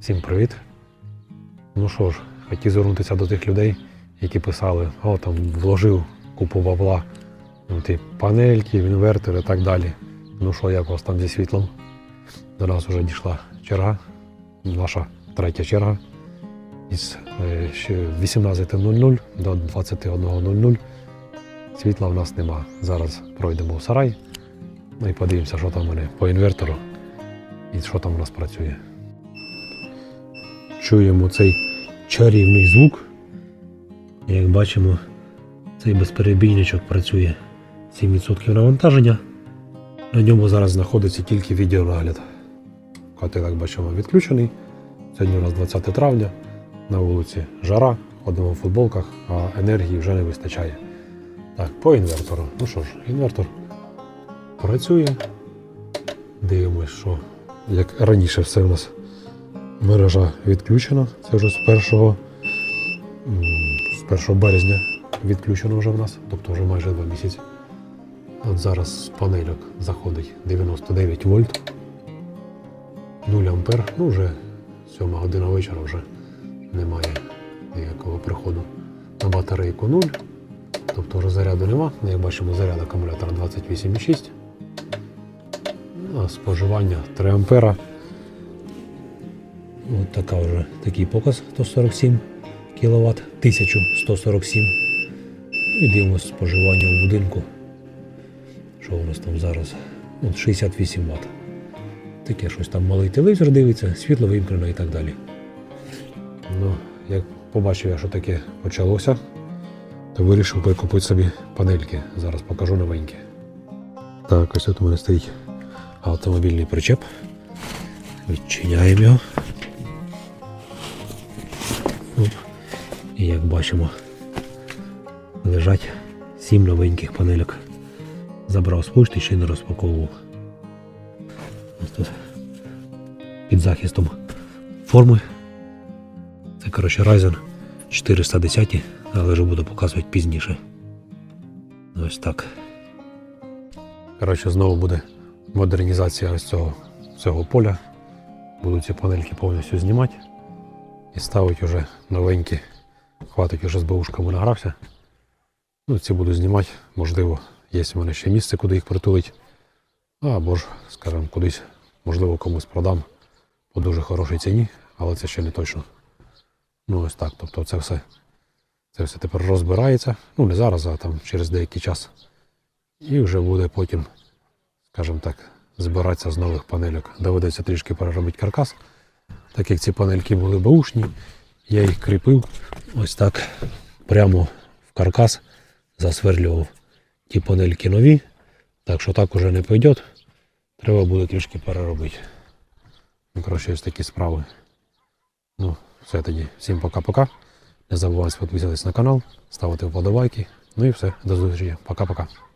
Всім привіт. Ну що ж, хотів звернутися до тих людей, які писали, о, там вложив купу бабла, ну, ті панельки, інвертори і так далі. Ну що, як у вас там зі світлом? До нас вже дійшла черга, наша третя черга. Із е, 18.00 до 21.00 світла в нас нема. Зараз пройдемо в сарай. Ну і подивимося, що там у мене по інвертору і що там у нас працює. Чуємо цей чарівний звук. Як бачимо, цей безперебійничок працює 7% навантаження. На ньому зараз знаходиться тільки відеонагляд. Котел, бачимо, відключений. Сьогодні у нас 20 травня, на вулиці жара, ходимо в футболках, а енергії вже не вистачає. Так, по інвертору. Ну що ж, інвертор працює. Дивимось, що як раніше все у нас мережа відключена. Це вже з 1, з 1 березня відключено вже в нас, тобто вже майже два місяці. От зараз з панельок заходить 99 вольт, 0 ампер, ну вже 7 година вечора вже немає ніякого приходу на батарейку 0. Тобто вже заряду нема. Ну, Як бачимо, заряд акумулятора 28,6. А споживання 3 ампера. Ось така вже такий показ 147 кВт, 1147. І дивимося споживання у будинку. Що у нас там зараз? От 68 Вт. Таке щось там малий телевізор дивиться, світло вимкнено і так далі. Ну, як побачив я, що таке почалося, то вирішив прикупити собі панельки. Зараз покажу новенькі. Так, ось тут у мене стоїть автомобільний причеп. Відчиняємо його. Як бачимо, лежать сім новеньких панельок. Забрав з пошти, ще не розпаковував. Ось тут під захистом форми. Це, коротше, Ryzen 410, але вже буду показувати пізніше. Ось так. Коротше, знову буде модернізація ось цього, цього поля. Буду ці панельки повністю знімати і ставити вже новенькі. Хватить вже з баушками награвся. Ну, ці буду знімати. Можливо, є в мене ще місце, куди їх притулити. Або ж, скажімо, кудись, можливо, комусь продам по дуже хорошій ціні, але це ще не точно. Ну ось так. Тобто це все, це все тепер розбирається. Ну не зараз, а там через деякий час. І вже буде потім, скажімо так, збиратися з нових панельок. Доведеться трішки переробити каркас. Так як ці панельки були баушні, я їх кріпив ось так прямо в каркас, засверлював ті панельки нові. Так що так уже не пойде. Треба буде трішки переробити. Ну, коротше, ось такі справи. Ну, все тоді. Всім пока-пока. Не забувайте підписатись на канал, ставити вподобайки. Ну і все, до зустрічі. Пока-пока.